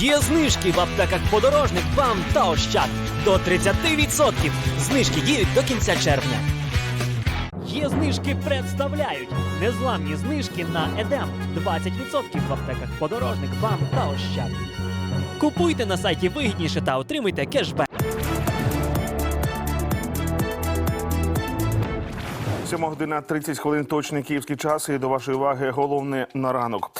Є знижки в аптеках подорожник вам та ощад до 30%. Знижки діють до кінця червня. Є знижки представляють незламні знижки на Едем 20% в аптеках подорожник вам та ощад. Купуйте на сайті вигідніше та отримуйте кешбек. 7 година 30 хвилин точний київський час. І до вашої уваги головне на ранок.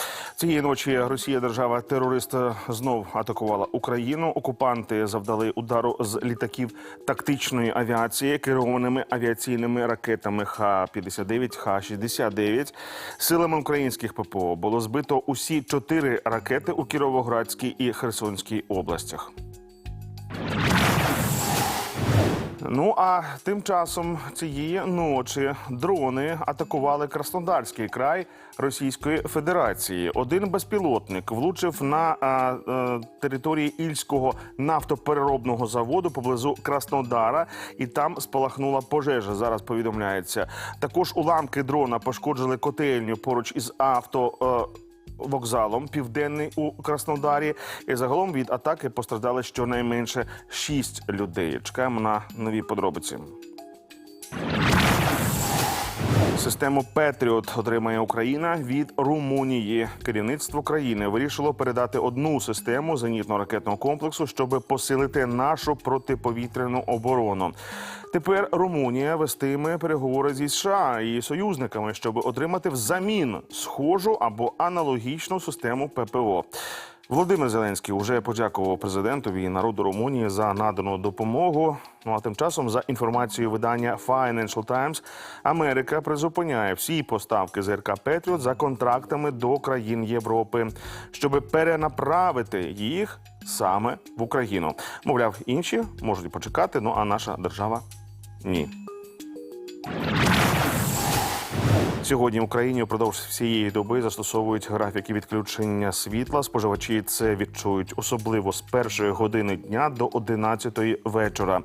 Цієї ночі Росія, держава терорист, знов атакувала Україну. Окупанти завдали удару з літаків тактичної авіації керованими авіаційними ракетами Х-59, Х-69. Силами українських ППО було збито усі чотири ракети у Кіровоградській і Херсонській областях. Ну а тим часом цієї ночі дрони атакували Краснодарський край Російської Федерації. Один безпілотник влучив на а, а, території Ільського нафтопереробного заводу поблизу Краснодара, і там спалахнула пожежа. Зараз повідомляється. Також уламки дрона пошкоджили котельню поруч із авто. е, Вокзалом південний у Краснодарі, і загалом від атаки постраждали щонайменше шість людей. Чекаємо на нові подробиці. Систему Петріот отримає Україна від Румунії. Керівництво країни вирішило передати одну систему зенітно-ракетного комплексу, щоб посилити нашу протиповітряну оборону. Тепер Румунія вестиме переговори зі США і союзниками, щоб отримати взамін схожу або аналогічну систему ППО. Володимир Зеленський вже подякував президентові і народу Румунії за надану допомогу. Ну а тим часом, за інформацією видання Financial Times, Америка призупиняє всі поставки ЗРК Петріот за контрактами до країн Європи, щоб перенаправити їх саме в Україну. Мовляв, інші можуть почекати. Ну а наша держава ні. Сьогодні в Україні впродовж всієї доби застосовують графіки відключення світла. Споживачі це відчують особливо з першої години дня до 11 вечора.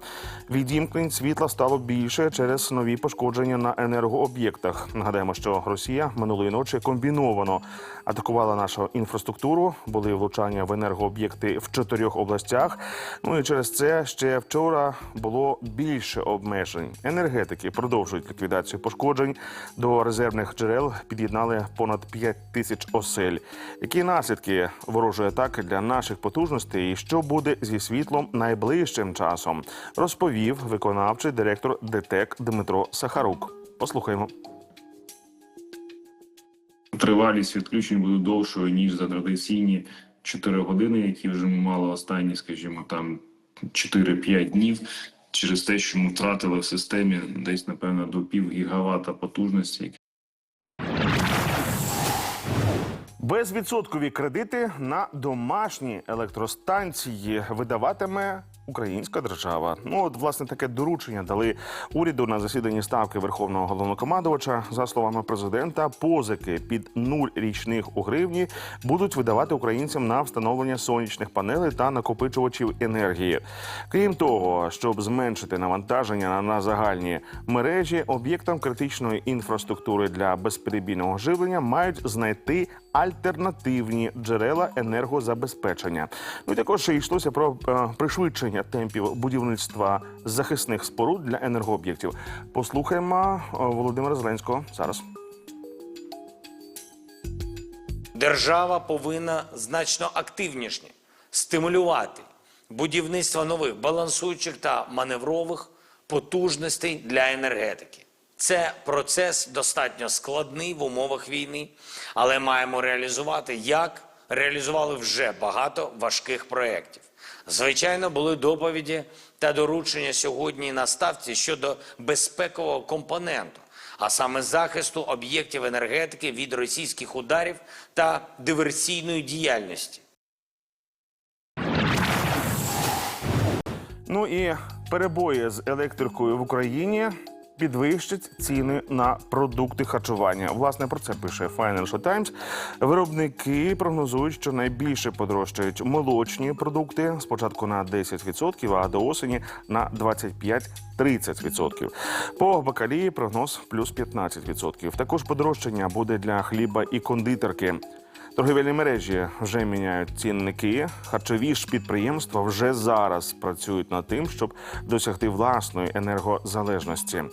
Відімкнень світла стало більше через нові пошкодження на енергооб'єктах. Нагадаємо, що Росія минулої ночі комбіновано атакувала нашу інфраструктуру. Були влучання в енергооб'єкти в чотирьох областях. Ну і через це ще вчора було більше обмежень. Енергетики продовжують ліквідацію пошкоджень до резервних джерел. Під'єднали понад 5 тисяч осель. Які наслідки ворожої атаки для наших потужностей і що буде зі світлом найближчим часом? Розповів виконавчий директор ДТЕК Дмитро Сахарук. Послухаємо. Тривалість відключень буде довшою ніж за традиційні 4 години, які вже ми мали останні, скажімо, там 4-5 днів. Через те, що ми втратили в системі десь напевно до пів гігавата потужності, Безвідсоткові кредити на домашні електростанції видаватиме українська держава. Ну от власне таке доручення дали уряду на засіданні ставки верховного головнокомандувача. За словами президента, позики під нуль річних у гривні будуть видавати українцям на встановлення сонячних панелей та накопичувачів енергії. Крім того, щоб зменшити навантаження на- загальні мережі, об'єктам критичної інфраструктури для безперебійного живлення мають знайти альтернативні джерела енергозабезпечення. Ну і також йшлося про е, пришвидшення темпів будівництва захисних споруд для енергооб'єктів. Послухаємо е, Володимира Зеленського зараз. Держава повинна значно активніше стимулювати будівництво нових балансуючих та маневрових потужностей для енергетики. Це процес достатньо складний в умовах війни, але маємо реалізувати, як реалізували вже багато важких проєктів. Звичайно, були доповіді та доручення сьогодні на ставці щодо безпекового компоненту, а саме захисту об'єктів енергетики від російських ударів та диверсійної діяльності. Ну і перебої з електрикою в Україні підвищать ціни на продукти харчування. Власне про це пише Financial Times. Виробники прогнозують, що найбільше подорожчають молочні продукти спочатку на 10%, а до осені на 25-30%. По бакалії прогноз плюс 15%. Також подорожчання буде для хліба і кондитерки. Торгівельні мережі вже міняють цінники. Харчові ж підприємства вже зараз працюють над тим, щоб досягти власної енергозалежності.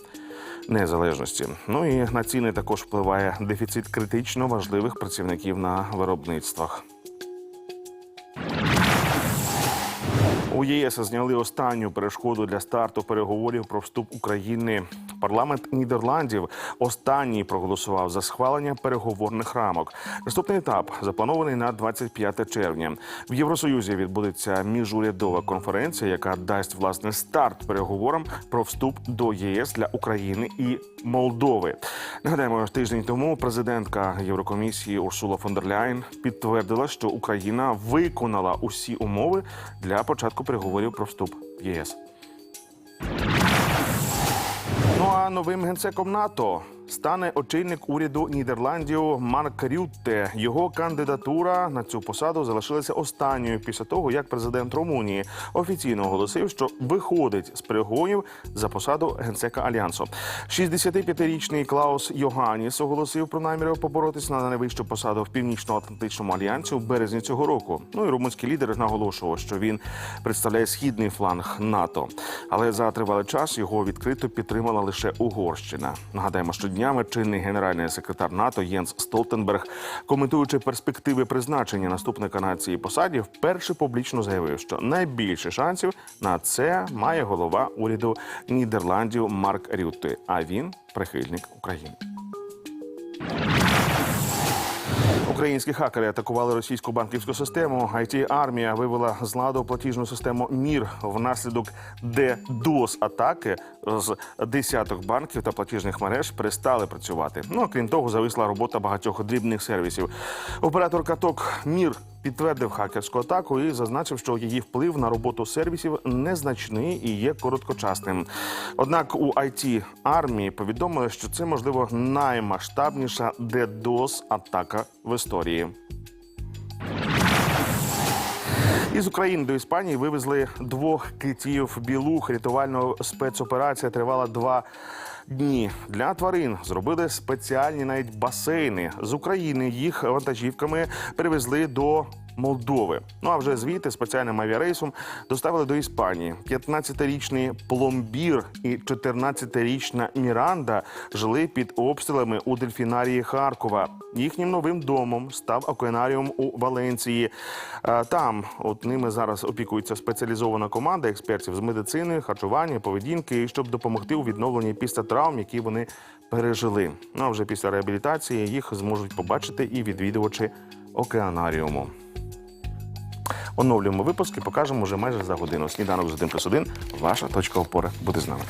Незалежності. Ну і на ціни також впливає дефіцит критично важливих працівників на виробництвах. У ЄС зняли останню перешкоду для старту переговорів про вступ України. Парламент Нідерландів останній проголосував за схвалення переговорних рамок. Наступний етап запланований на 25 червня. В Євросоюзі відбудеться міжурядова конференція, яка дасть власне старт переговорам про вступ до ЄС для України і Молдови. Нагадаємо, тиждень тому президентка Єврокомісії Урсула фон дер Ляйн підтвердила, що Україна виконала усі умови для початку переговорів про вступ в ЄС. Ну а новим генсеком НАТО стане очільник уряду Нідерландів Марк Рютте. Його кандидатура на цю посаду залишилася останньою після того, як президент Румунії офіційно оголосив, що виходить з переговорів за посаду генсека альянсу. 65-річний Клаус Йоганіс оголосив про наміри поборотися на найвищу посаду в північно-атлантичному альянсі в березні цього року. Ну і румунський лідер наголошував, що він представляє східний фланг НАТО. Але за тривалий час його відкрито підтримала лише Угорщина. Нагадаємо, що днями чинний генеральний секретар НАТО Єнс Столтенберг, коментуючи перспективи призначення наступника на цій посаді, вперше публічно заявив, що найбільше шансів на це має голова уряду Нідерландів Марк Рюти. А він прихильник України. Українські хакери атакували російську банківську систему. it армія вивела з ладу платіжну систему МІР внаслідок ддос атаки з десяток банків та платіжних мереж перестали працювати. Ну а крім того, зависла робота багатьох дрібних сервісів. Оператор каток МІР підтвердив хакерську атаку і зазначив, що її вплив на роботу сервісів незначний і є короткочасним. Однак у it армії повідомили, що це можливо наймасштабніша DDoS атака в історії. Із України до Іспанії вивезли двох китів білух. Рятувальна спецоперація тривала два дні. Для тварин зробили спеціальні навіть басейни. З України їх вантажівками перевезли до. Молдови. Ну а вже звідти спеціальним авіарейсом доставили до Іспанії. 15-річний пломбір і 14-річна Міранда жили під обстрілами у дельфінарії Харкова. Їхнім новим домом став океанаріум у Валенції. Е, Там от ними зараз опікується спеціалізована команда експертів з медицини, харчування, поведінки, щоб допомогти у відновленні після травм, які вони пережили. Ну а вже після реабілітації їх зможуть побачити і відвідувачі океанаріуму. Оновлюємо випуски, покажемо вже майже за годину. Сніданок з 1 плюс 1. Ваша точка опори буде з нами.